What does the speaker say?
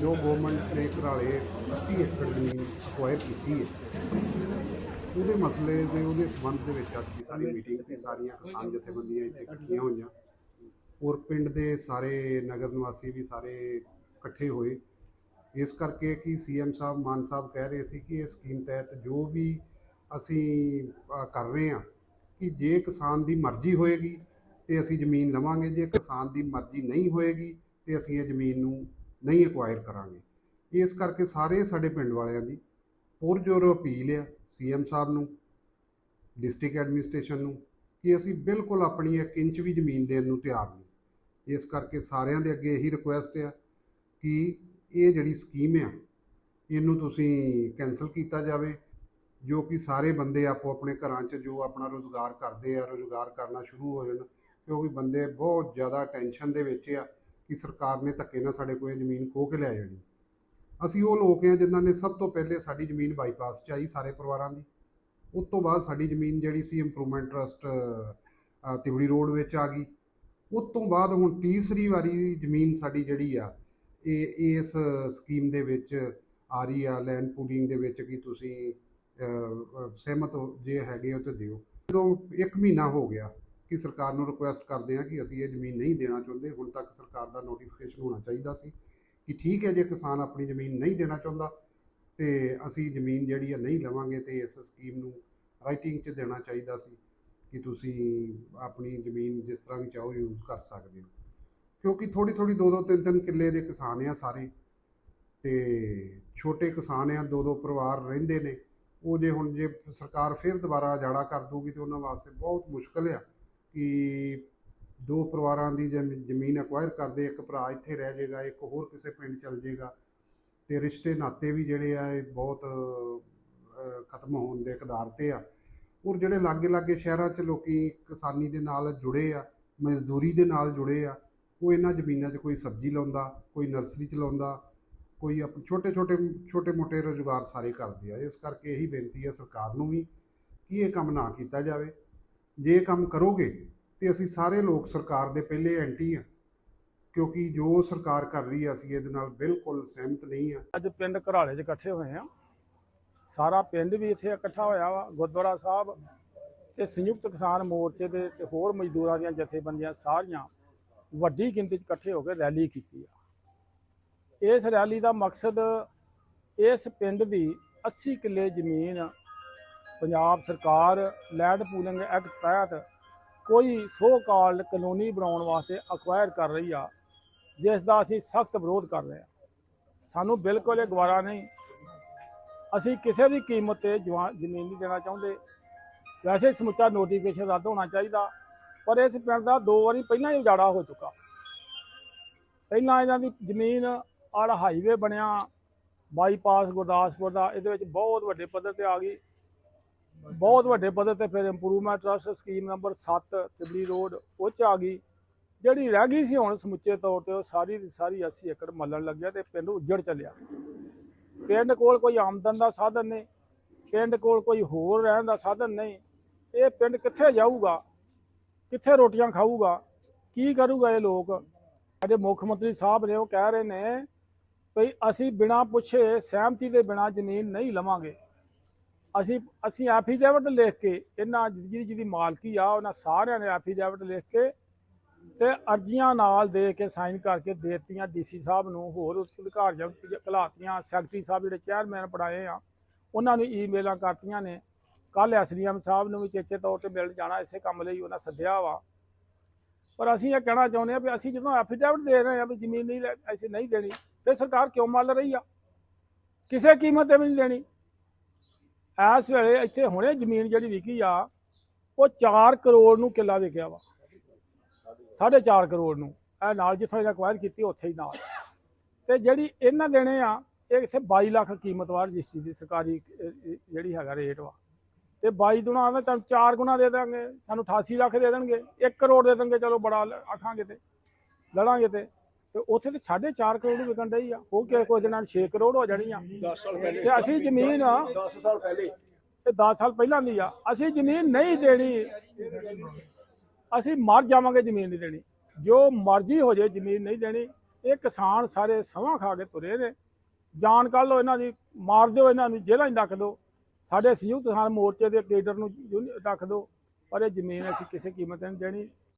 ਜੋ ਗਵਰਨਮੈਂਟ ਨੇ ਘਰਾਲੇ 80 ਏਕੜ ਜ਼ਮੀਨ ਸਕੁਆਇਰ ਕੀਤੀ ਹੈ, ਉਹਦੇ ਮਸਲੇ ਦੇ, ਉਹਦੇ ਸੰਬੰਧ ਦੇ ਵਿੱਚ ਅੱਜ ਦੀ ਸਾਰੀ ਮੀਟਿੰਗ ਸੀ, ਸਾਰੀਆਂ ਕਿਸਾਨ ਜਥੇਬੰਦੀਆਂ ਇੱਥੇ ਇਕੱਠੀਆਂ ਹੋਈਆਂ। ਔਰ ਪਿੰਡ ਦੇ ਸਾਰੇ ਨਗਰ ਨਿਵਾਸੀ ਵੀ ਸਾਰੇ ਇਕੱਠੇ ਹੋਏ। ਇਸ ਕਰਕੇ ਕਿ ਸੀਐਮ ਸਾਹਿਬ, ਮਾਨ ਸਾਹਿਬ ਕਹਿ ਰਹੇ ਸੀ ਕਿ ਇਹ ਸਕੀਮ ਤਹਿਤ ਜੋ ਵੀ ਅਸੀਂ ਕਰ ਰਹੇ ਹਾਂ, ਕਿ ਜੇ ਕਿਸਾਨ ਦੀ ਮਰਜ਼ੀ ਹੋਏਗੀ, ਤੇ ਅਸੀਂ ਜ਼ਮੀਨ ਲਵਾਂਗੇ, ਜੇ ਕਿਸਾਨ ਦੀ ਮਰਜ਼ੀ ਨਹੀਂ ਹੋਏਗੀ, ਤੇ ਅਸੀਂ ਇਹ ਜ਼ਮੀਨ ਨੂੰ ਨਹੀਂ ਐਕਵਾਇਰ ਕਰਾਂਗੇ। ਇਸ ਕਰਕੇ ਸਾਰੇ ਸਾਡੇ ਪਿੰਡ ਵਾਲਿਆਂ ਦੀ ਪੁਰਜੋਰ ਅਪੀਲ ਆ ਸੀਐਮ ਸਾਹਿਬ ਨੂੰ ਡਿਸਟ੍ਰਿਕਟ ਐਡਮਿਨਿਸਟ੍ਰੇਸ਼ਨ ਨੂੰ, ਕਿ ਅਸੀਂ ਬਿਲਕੁਲ ਆਪਣੀ ਇੱਕ ਇੰਚ ਵੀ ਜ਼ਮੀਨ ਦੇਣ ਨੂੰ ਤਿਆਰ ਨਹੀਂ। ਇਸ ਕਰਕੇ ਸਾਰਿਆਂ ਦੇ ਅੱਗੇ ਇਹੀ ਰਿਕੁਐਸਟ ਆ ਕਿ ਇਹ ਜਿਹੜੀ ਸਕੀਮ ਆ, ਇਹਨੂੰ ਤੁਸੀਂ ਕੈਨਸਲ ਕੀਤਾ ਜਾਵੇ, ਜੋ ਕਿ ਸਾਰੇ ਬੰਦੇ ਆਪੋ ਆਪਣੇ ਘਰਾਂ 'ਚ ਜੋ ਆਪਣਾ ਰੋਜ਼ਗਾਰ ਕਰਦੇ ਆ, ਰੋਜ਼ਗਾਰ ਕਰਨਾ ਸ਼ੁਰੂ ਹੋ ਜਾਣ, ਕਿਉਂਕਿ ਬੰਦੇ ਬਹੁਤ ਜ਼ਿਆਦਾ ਟੈਨਸ਼ਨ ਦੇ ਵਿੱਚ ਆ। ਕਿ ਸਰਕਾਰ ਨੇ ਧੱਕੇ ਨਾਲ ਸਾਡੇ ਕੋਲ ਇਹ ਜ਼ਮੀਨ ਖੋਹ ਕੇ ਲੈ ਜਾਣੀ। ਅਸੀਂ ਉਹ ਲੋਕ ਆ ਜਿਨ੍ਹਾਂ ਨੇ ਸਭ ਤੋਂ ਪਹਿਲੇ ਸਾਡੀ ਜ਼ਮੀਨ ਬਾਈਪਾਸ 'ਚ ਆਈ ਸਾਰੇ ਪਰਿਵਾਰਾਂ ਦੀ। ਉਸ ਤੋਂ ਬਾਅਦ ਸਾਡੀ ਜ਼ਮੀਨ ਜਿਹੜੀ ਸੀ ਇੰਪਰੂਵਮੈਂਟ ਟਰਸਟ ਤਿਵੜੀ ਰੋਡ ਵਿੱਚ ਆ ਗਈ। ਉਸ ਤੋਂ ਬਾਅਦ ਹੁਣ ਤੀਸਰੀ ਵਾਰੀ ਜ਼ਮੀਨ ਸਾਡੀ ਜਿਹੜੀ ਆ, ਇਹ ਇਸ ਸਕੀਮ ਦੇ ਵਿੱਚ ਆ ਰਹੀ ਆ ਲੈਂਡ ਪੂਲਿੰਗ ਦੇ ਵਿੱਚ ਕਿ ਤੁਸੀਂ ਸਹਿਮਤ ਹੋ- ਜੇ ਹੈਗੇ ਹੋ ਤੇ ਦਿਓ। ਜਦੋਂ ਇੱਕ ਮਹੀਨਾ ਹੋ ਗਿਆ ਕਿ ਸਰਕਾਰ ਨੂੰ ਰਿਕੁਐਸਟ ਕਰਦੇ ਹਾਂ ਕਿ ਅਸੀਂ ਇਹ ਜ਼ਮੀਨ ਨਹੀਂ ਦੇਣਾ ਚਾਹੁੰਦੇ, ਹੁਣ ਤੱਕ ਸਰਕਾਰ ਦਾ ਨੋਟੀਫਿਕੇਸ਼ਨ ਹੋਣਾ ਚਾਹੀਦਾ ਸੀ ਕਿ ਠੀਕ ਹੈ ਜੇ ਕਿਸਾਨ ਆਪਣੀ ਜ਼ਮੀਨ ਨਹੀਂ ਦੇਣਾ ਚਾਹੁੰਦਾ, ਤੇ ਅਸੀਂ ਜ਼ਮੀਨ ਜਿਹੜੀ ਹੈ ਨਹੀਂ ਲਵਾਂਗੇ ਤੇ ਇਸ ਸਕੀਮ ਨੂੰ ਰਾਈਟਿੰਗ 'ਚ ਦੇਣਾ ਚਾਹੀਦਾ ਸੀ ਕਿ ਤੁਸੀਂ ਆਪਣੀ ਜ਼ਮੀਨ ਜਿਸ ਤਰ੍ਹਾਂ ਵੀ ਚਾਹੋ ਯੂਜ਼ ਕਰ ਸਕਦੇ ਹੋ। ਕਿਉਂਕਿ ਥੋੜੀ ਥੋੜੀ ਦੋ ਦੋ ਤਿੰਨ ਤਿੰਨ ਕਿੱਲੇ ਦੇ ਕਿਸਾਨ ਆ ਸਾਰੇ ਤੇ ਛੋਟੇ ਕਿਸਾਨ ਆ ਦੋ ਦੋ ਪਰਿਵਾਰ ਰਹਿੰਦੇ ਨੇ, ਉਹ ਜੇ ਹੁਣ ਜੇ ਸਰਕਾਰ ਫਿਰ ਦੁਬਾਰਾ ਜਾੜਾ ਕਰ ਦੂਗੀ ਤੇ ਉਹਨਾਂ ਵਾਸਤੇ ਬਹੁਤ ਮੁਸ਼ਕਲ ਆ। ਕਿ ਦੋ ਪਰਿਵਾਰਾਂ ਦੀ ਜ਼ਮ- ਜ਼ਮੀਨ ਅਕਵਾਇਰ ਕਰਦੇ ਇੱਕ ਭਰਾ ਇੱਥੇ ਰਹਿ ਜਾਏਗਾ ਇੱਕ ਹੋਰ ਕਿਸੇ ਪਿੰਡ ਚਲ ਜਾਏਗਾ ਤੇ ਰਿਸ਼ਤੇ ਨਾਤੇ ਵੀ ਜਿਹੜੇ ਆ ਇਹ ਬਹੁਤ ਅਹ, ਖਤਮ ਹੋਣ ਦੇ ਕਦਾਰ ਤੇ ਆ। ਔਰ ਜਿਹੜੇ ਲਾਗੇ ਲਾਗੇ ਸ਼ਹਿਰਾਂ 'ਚ ਲੋਕੀ ਕਿਸਾਨੀ ਦੇ ਨਾਲ ਜੁੜੇ ਆ ਮਜ਼ਦੂਰੀ ਦੇ ਨਾਲ ਜੁੜੇ ਆ ਉਹ ਇਹਨਾਂ ਜ਼ਮੀਨਾਂ 'ਚ ਕੋਈ ਸਬਜ਼ੀ ਲਾਉਂਦਾ ਕੋਈ ਨਰਸਰੀ ਚਲਾਉਂਦਾ ਕੋਈ ਆਪਣੇ ਛੋਟੇ ਛੋਟੇ ਛੋਟੇ ਮੋਟੇ ਰੁਜ਼ਗਾਰ ਸਾਰੇ ਕਰਦੇ ਆ। ਇਸ ਕਰਕੇ ਇਹੀ ਬੇਨਤੀ ਹੈ ਸਰਕਾਰ ਨੂੰ ਵੀ ਕਿ ਇਹ ਕੰਮ ਨਾ ਕੀਤਾ ਜਾਵੇ। ਜੇ ਕੰਮ ਕਰੋਗੇ, ਤੇ ਅਸੀਂ ਸਾਰੇ ਲੋਕ ਸਰਕਾਰ ਦੇ ਪਹਿਲੇ ਐਂਟੀ ਆ। ਕਿਉਂਕਿ ਜੋ ਸਰਕਾਰ ਕਰ ਰਹੀ ਆ, ਅਸੀਂ ਇਹਦੇ ਨਾਲ ਬਿਲਕੁਲ ਸਹਿਮਤ ਨਹੀਂ ਆ। ਅੱਜ ਪਿੰਡ ਘਰਾਲੇ 'ਚ ਇਕੱਠੇ ਹੋਏ ਆ। ਸਾਰਾ ਪਿੰਡ ਵੀ ਇੱਥੇ ਇਕੱਠਾ ਹੋਇਆ ਵਾ, ਗੁਰਦੁਆਰਾ ਸਾਹਿਬ ਤੇ ਸੰਯੁਕਤ ਕਿਸਾਨ ਮੋਰਚੇ ਦੇ ਤੇ ਹੋਰ ਮਜ਼ਦੂਰਾਂ ਦੀਆਂ ਜਥੇਬੰਦੀਆਂ ਸਾਰੀਆਂ ਵੱਡੀ ਗਿਣਤੀ 'ਚ ਇਕੱਠੇ ਹੋ ਕੇ ਰੈਲੀ ਕੀਤੀ ਆ। ਇਸ ਰੈਲੀ ਦਾ ਮਕਸਦ ਇਸ ਪਿੰਡ ਦੀ 80 ਕਿੱਲੇ ਜ਼ਮੀਨ ਪੰਜਾਬ ਸਰਕਾਰ, ਲੈਂਡ ਪੂਲਿੰਗ ਐਕਟ ਤਹਿਤ ਕੋਈ ਸੋ ਕਾਲਡ ਕਾਨੂੰਨੀ ਬਣਾਉਣ ਵਾਸਤੇ ਅਕਵਾਇਰ ਕਰ ਰਹੀ ਆ, ਜਿਸ ਦਾ ਅਸੀਂ ਸਖਤ ਵਿਰੋਧ ਕਰ ਰਹੇ ਹਾਂ ਸਾਨੂੰ ਬਿਲਕੁਲ ਇਹ ਗਵਾਰਾ ਨਹੀਂ। ਅਸੀਂ ਕਿਸੇ ਵੀ ਕੀਮਤ ਤੇ ਜਵਾ- ਜ਼ਮੀਨ ਨਹੀਂ ਦੇਣਾ ਚਾਹੁੰਦੇ। ਵੈਸੇ ਸਮੁੱਚਾ ਨੋਟੀਫਿਕੇਸ਼ਨ ਰੱਦ ਹੋਣਾ ਚਾਹੀਦਾ, ਪਰ ਇਸ ਪਿੰਡ ਦਾ ਦੋ ਵਾਰੀ ਪਹਿਲਾਂ ਹੀ ਉਜਾੜਾ ਹੋ ਚੁੱਕਾ। ਪਹਿਲਾਂ ਇਹਨਾਂ ਦੀ ਜ਼ਮੀਨ ਆੜਾ ਹਾਈਵੇ ਬਣਿਆ ਬਾਈਪਾਸ ਗੁਰਦਾਸਪੁਰ ਦਾ, ਇਹਦੇ ਵਿੱਚ ਬਹੁਤ ਵੱਡੇ ਪੱਧਰ ਤੇ ਆ ਗਈ। ਬਹੁਤ ਵੱਡੇ ਪੱਧਰ ਤੇ ਫਿਰ improvement trust scheme number 7 Tibri road ਉਹ ਚ ਆ ਗਈ। ਜਿਹੜੀ ਰਹਿ ਗਈ ਸੀ ਹੁਣ ਸਮੁੱਚੇ ਤੌਰ ਤੇ ਉਹ ਸਾਰੀ ਦੀ ਸਾਰੀ 80 ਏਕੜ ਮੱਲਣ ਲੱਗਿਆ ਤੇ ਪਿੰਡ ਉੱਜੜ ਚੱਲਿਆ। ਪਿੰਡ ਕੋਲ ਕੋਈ ਆਮਦਨ ਦਾ ਸਾਧਨ ਨਹੀਂ, ਪਿੰਡ ਕੋਲ ਕੋਈ ਹੋਰ ਰਹਿਣ ਦਾ ਸਾਧਨ ਨਹੀਂ। ਇਹ ਪਿੰਡ ਕਿੱਥੇ ਜਾਊਗਾ? ਕਿੱਥੇ ਰੋਟੀਆਂ ਖਾਊਗਾ? ਕੀ ਕਰੂਗਾ ਇਹ ਲੋਕ? ਸਾਡੇ ਮੁੱਖ ਮੰਤਰੀ ਸਾਹਿਬ ਨੇ ਉਹ ਕਹਿ ਰਹੇ ਨੇ, ਭਈ ਅਸੀਂ ਬਿਨਾਂ ਪੁੱਛੇ ਸਹਿਮਤੀ ਦੇ ਬਿਨਾਂ ਜ਼ਮੀਨ ਨਹੀਂ ਲਵਾਂਗੇ। ਅਸੀਂ ਅਸੀਂ ਐਫੀਡੇਵਿਟ ਲਿਖ ਕੇ ਇਹਨਾਂ ਜਿਹੜੀ, ਜਿਹਦੀ ਮਾਲਕੀ ਆ, ਉਹਨਾਂ ਸਾਰਿਆਂ ਨੇ ਐਫੀਡੇਵਿਟ ਲਿਖ ਕੇ ਤੇ ਅਰਜ਼ੀਆਂ ਨਾਲ ਦੇ ਕੇ ਸਾਈਨ ਕਰਕੇ ਦੇ ਦਿੱਤੀਆਂ। ਡੀਸੀ ਸਾਹਿਬ ਨੂੰ ਹੋਰ ਉੱਚ ਅਧਿਕਾਰੀਆਂ ਕਲਾਤੀਆਂ ਸੈਕਟਰੀ ਸਾਹਿਬ ਜਿਹੜੇ ਚੇਅਰਮੈਨ ਪੜਾਏ ਆ, ਉਹਨਾਂ ਨੂੰ ਈਮੇਲਾਂ ਕਰਤੀਆਂ ਨੇ। ਕੱਲ ਐਸਡੀਐਮ ਸਾਹਿਬ ਨੂੰ ਵੀ ਚੇਚੇ ਤੌਰ ਤੇ ਮਿਲਣ ਜਾਣਾ, ਇਸੇ ਕੰਮ ਲਈ ਉਹਨਾਂ ਸੱਦਿਆ ਵਾ। ਪਰ ਅਸੀਂ ਇਹ ਕਹਿਣਾ ਚਾਹੁੰਦੇ ਆ ਵੀ ਅਸੀਂ ਜਦੋਂ ਐਫੀਡੇਵਿਟ ਦੇ ਰਹੇ ਆ ਵੀ ਜ਼ਮੀਨ ਨਹੀਂ ਲੈ- ਅਸੀਂ ਨਹੀਂ ਦੇਣੀ, ਤੇ ਸਰਕਾਰ ਕਿਉਂ ਮੱਲ ਰਹੀ ਆ? ਕਿਸੇ ਕੀਮਤ ਤੇ ਵੀ ਨਹੀਂ ਦੇਣੀ। ਇਸ ਵੇਲੇ ਇੱਥੇ ਹੁਣੇ ਜ਼ਮੀਨ ਜਿਹੜੀ ਵਿਕੀ ਆ, ਉਹ 4 ਕਰੋੜ ਨੂੰ ਕਿੱਲਾ ਵਿਕਿਆ ਵਾ। 4.5 ਕਰੋੜ ਨੂੰ। ਇਹ ਨਾਲ ਜਿੱਥੋਂ ਇਹਦਾ ਅਕਵਾਇਰ ਕੀਤੀ, ਉੱਥੇ ਹੀ ਨਾਲ। ਤੇ ਜਿਹੜੀ ਇਹਨਾਂ ਦੇਣੇ ਆ, ਇਹ ਇੱਥੇ 22 ਲੱਖ ਕੀਮਤ ਵਾ ਰਜਿਸਟਰੀ ਦੀ ਸਰਕਾਰੀ ਜਿਹੜੀ ਹੈਗਾ ਰੇਟ ਵਾ। ਤੇ 22 ਦੁਣਾ ਆਵੇ ਤੁਹਾਨੂੰ 4 ਗੁਣਾ ਦੇ ਦਾਂਗੇ, ਸਾਨੂੰ 88 ਲੱਖ ਦੇ ਦੇਣਗੇ 1 ਕਰੋੜ ਦੇ ਦੇਣਗੇ, ਚਲੋ ਬੜਾ ਆਖਾਂਗੇ ਤੇ, ਲੜਾਂਗੇ ਤੇ। ਤੇ ਉੱਥੇ ਤੇ 4.5 ਕਰੋੜ ਵਿਕਣ ਡਈ ਆ। ਉਹ ਕਿ ਕੋਈ ਦਿਨਾਂ 6 ਕਰੋੜ ਹੋ ਜਾਣੀ ਆ। 10 ਸਾਲ ਪਹਿਲੇ। ਤੇ ਅਸੀਂ ਜ਼ਮੀਨ 10 ਸਾਲ ਪਹਿਲੇ। ਇਹ 10 ਸਾਲ ਪਹਿਲਾਂ ਦੀ ਆ। ਅਸੀਂ ਜ਼ਮੀਨ ਨਹੀਂ ਦੇਣੀ। ਅਸੀਂ ਮਰ ਜਾਵਾਂਗੇ ਜ਼ਮੀਨ ਨਹੀਂ ਦੇਣੀ। ਜੋ ਮਰਜ਼ੀ ਹੋ ਜਾਏ ਜ਼ਮੀਨ ਨਹੀਂ ਦੇਣੀ। ਇਹ ਕਿਸਾਨ ਸਾਰੇ ਸਮਾਂ ਖਾ ਕੇ ਤੁਰੇ ਨੇ। ਜਾਨ ਕੱਢ ਲਓ ਇਹਨਾਂ ਦੀ ਮਾਰ ਦਿਓ ਇਹਨਾਂ ਨੂੰ ਜੇਲ੍ਹਾਂ 'ਚ ਰੱਖ ਦਿਓ। ਸਾਡੇ ਸੰਯੁਕਤ ਕਿਸਾਨ ਮੋਰਚੇ ਦੇ ਕੇਡਰ ਨੂੰ ਰੱਖ ਦਿਓ। ਪਰ ਇਹ ਜ਼ਮੀਨ ਅਸੀਂ ਕਿਸੇ ਕੀਮਤ ਤੇ ਨਹੀਂ ਦੇਣੀ।